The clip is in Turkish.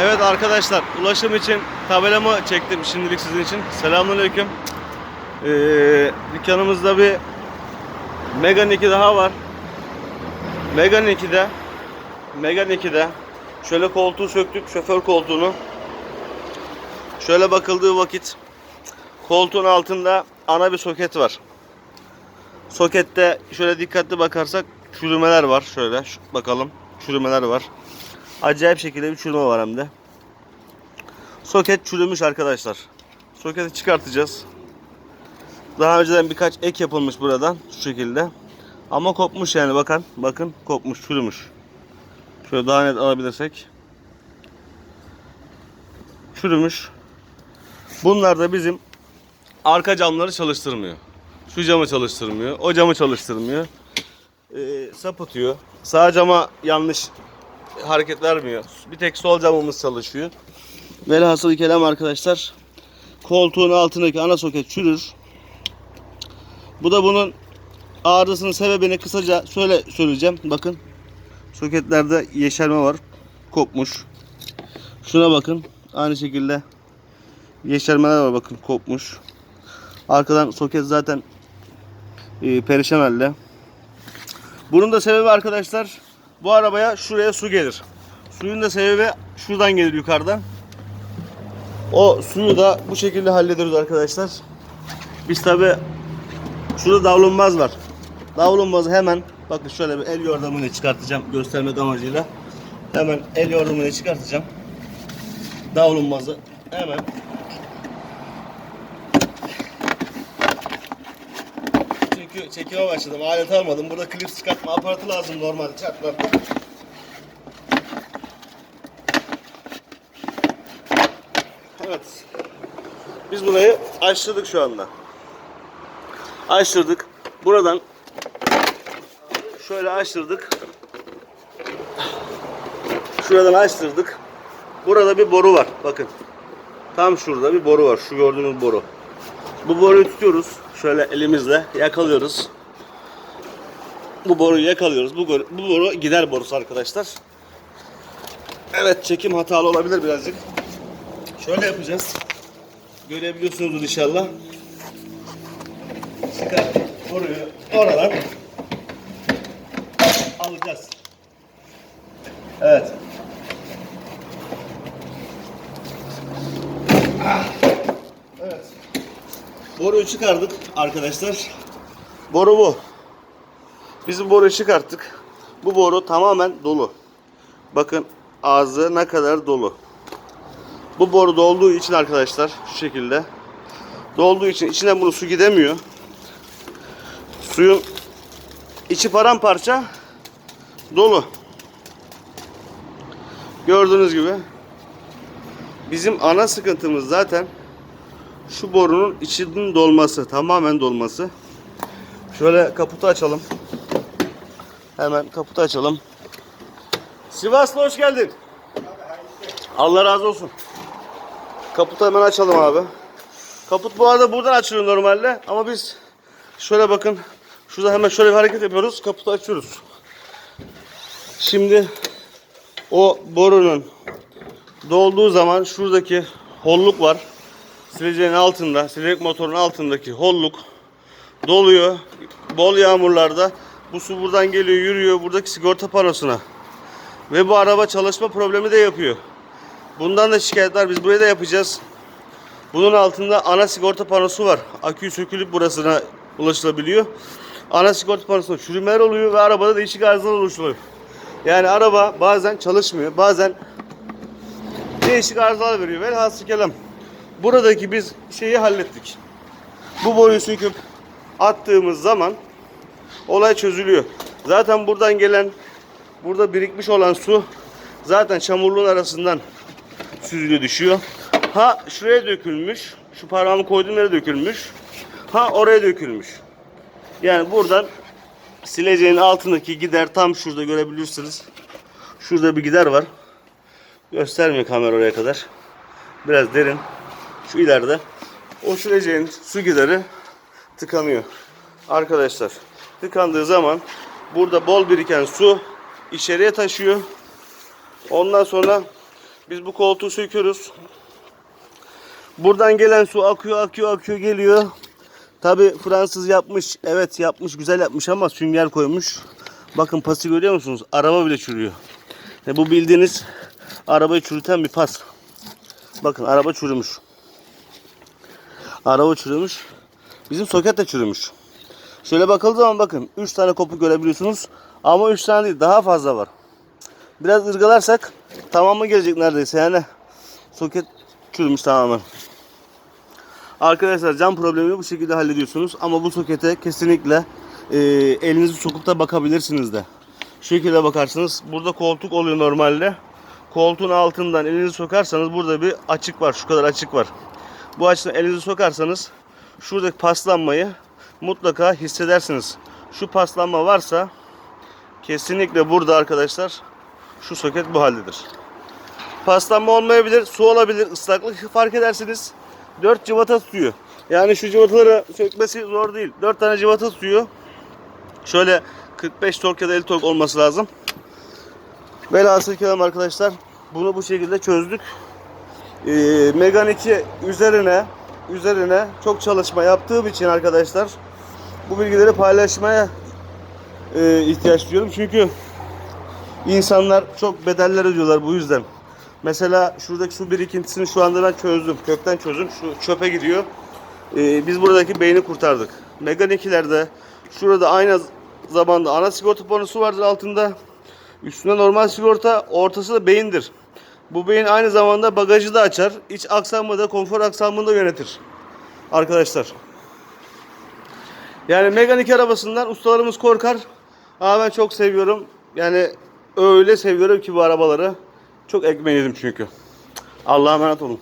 Evet arkadaşlar ulaşım için tabelamı çektim şimdilik sizin için. Selamünaleyküm. Ee, dükkanımızda bir Megane 2 daha var. Megane 2'de Megane 2'de şöyle koltuğu söktük şoför koltuğunu. Şöyle bakıldığı vakit koltuğun altında ana bir soket var. Sokette şöyle dikkatli bakarsak çürümeler var. Şöyle bakalım. Çürümeler var. Acayip şekilde bir çürüme var hem de. Soket çürümüş arkadaşlar. Soketi çıkartacağız. Daha önceden birkaç ek yapılmış buradan şu şekilde. Ama kopmuş yani bakın. Bakın kopmuş, çürümüş. Şöyle daha net alabilirsek. Çürümüş. Bunlar da bizim arka camları çalıştırmıyor. Şu camı çalıştırmıyor. O camı çalıştırmıyor. Ee, sapıtıyor. Sağ cama yanlış hareket vermiyor. Bir tek sol camımız çalışıyor. Velhasıl kelam arkadaşlar. Koltuğun altındaki ana soket çürür. Bu da bunun arızasının sebebini kısaca söyle söyleyeceğim. Bakın. Soketlerde yeşerme var. Kopmuş. Şuna bakın. Aynı şekilde yeşermeler var bakın kopmuş. Arkadan soket zaten e, perişan halde. Bunun da sebebi arkadaşlar bu arabaya şuraya su gelir. Suyun da sebebi şuradan gelir yukarıdan. O suyu da bu şekilde hallediyoruz arkadaşlar. Biz tabi şurada davlumbaz var. Davlumbazı hemen bakın şöyle bir el yordamıyla çıkartacağım göstermek amacıyla. Hemen el yordamıyla çıkartacağım. Davlumbazı hemen Çünkü çekime başladım. Alet almadım. Burada klip çıkartma aparatı lazım normalde şartlarda. Evet. Biz burayı açtırdık şu anda. Açtırdık. Buradan şöyle açtırdık. Şuradan açtırdık. Burada bir boru var. Bakın. Tam şurada bir boru var. Şu gördüğünüz boru. Bu boruyu tutuyoruz. Şöyle elimizle yakalıyoruz. Bu boruyu yakalıyoruz. Bu, bu boru gider borusu arkadaşlar. Evet çekim hatalı olabilir birazcık. Şöyle yapacağız. Görebiliyorsunuzdur inşallah. Çıkar boruyu oradan alacağız. Evet. Ah. Evet. Boruyu çıkardık arkadaşlar. Boru bu. Biz bu boruyu çıkarttık. Bu boru tamamen dolu. Bakın ağzı ne kadar dolu. Bu boru dolduğu için arkadaşlar şu şekilde dolduğu için içinden bunu su gidemiyor. Suyun içi paramparça dolu. Gördüğünüz gibi bizim ana sıkıntımız zaten şu borunun içinin dolması, tamamen dolması. Şöyle kaputu açalım. Hemen kaputu açalım. Sivaslı hoş geldin. Allah razı olsun. Kaputu hemen açalım abi. Kaput bu arada buradan açılıyor normalde ama biz şöyle bakın şurada hemen şöyle bir hareket yapıyoruz. Kaputu açıyoruz. Şimdi o borunun dolduğu zaman şuradaki holluk var. Sileceğin altında, silecek motorun altındaki holluk doluyor. Bol yağmurlarda bu su buradan geliyor, yürüyor buradaki sigorta panosuna. Ve bu araba çalışma problemi de yapıyor. Bundan da şikayetler biz buraya da yapacağız. Bunun altında ana sigorta panosu var. Akü sökülüp burasına ulaşılabiliyor. Ana sigorta panosunda çürümeler oluyor ve arabada değişik arızalar oluşuyor. Yani araba bazen çalışmıyor, bazen değişik arızalar veriyor. Velhasıl kelam. Buradaki biz şeyi hallettik. Bu boruyu söküp attığımız zaman olay çözülüyor. Zaten buradan gelen burada birikmiş olan su zaten çamurluğun arasından süzülüyor düşüyor. Ha şuraya dökülmüş. Şu parmağımı koyduğum yere dökülmüş. Ha oraya dökülmüş. Yani buradan sileceğin altındaki gider tam şurada görebilirsiniz. Şurada bir gider var. Göstermiyor kamera oraya kadar. Biraz derin. Şu ileride. O sileceğin su gideri tıkanıyor. Arkadaşlar tıkandığı zaman burada bol biriken su içeriye taşıyor. Ondan sonra Biz bu koltuğu söküyoruz. Buradan gelen su akıyor, akıyor, akıyor geliyor. Tabi Fransız yapmış. Evet yapmış, güzel yapmış ama sünger koymuş. Bakın pası görüyor musunuz? Araba bile çürüyor. Ve bu bildiğiniz arabayı çürüten bir pas. Bakın araba çürümüş. Araba çürümüş. Bizim soket de çürümüş. Şöyle bakıldığı zaman bakın 3 tane kopuk görebiliyorsunuz. Ama 3 tane değil daha fazla var. Biraz ırgalarsak tamamı gelecek neredeyse yani. Soket çürümüş tamamen. Arkadaşlar cam problemini bu şekilde hallediyorsunuz. Ama bu sokete kesinlikle e, elinizi sokup da bakabilirsiniz de. Şu şekilde bakarsınız. Burada koltuk oluyor normalde. Koltuğun altından elinizi sokarsanız burada bir açık var. Şu kadar açık var. Bu açıdan elinizi sokarsanız şuradaki paslanmayı mutlaka hissedersiniz. Şu paslanma varsa kesinlikle burada arkadaşlar şu soket bu haldedir. Paslanma olmayabilir, su olabilir, ıslaklık fark edersiniz. 4 cıvata tutuyor. Yani şu cıvataları sökmesi zor değil. 4 tane cıvata tutuyor. Şöyle 45 tork ya da 50 tork olması lazım. Velhasıl kelam arkadaşlar bunu bu şekilde çözdük. Ee, Megan 2 üzerine üzerine çok çalışma yaptığım için arkadaşlar bu bilgileri paylaşmaya e, ihtiyaç duyuyorum. Çünkü insanlar çok bedeller ödüyorlar bu yüzden. Mesela şuradaki su birikintisini şu anda ben çözdüm. Kökten çözdüm. Şu çöpe gidiyor. Ee, biz buradaki beyni kurtardık. Megan 2'lerde şurada aynı zamanda ana sigorta panosu vardır altında. Üstünde normal sigorta, ortası da beyindir. Bu beyin aynı zamanda bagajı da açar. iç aksamı da konfor aksamını da yönetir. Arkadaşlar. Yani Megane 2 arabasından ustalarımız korkar. Ama ben çok seviyorum. Yani öyle seviyorum ki bu arabaları. Çok ekmeğini yedim çünkü. Allah'a emanet olun.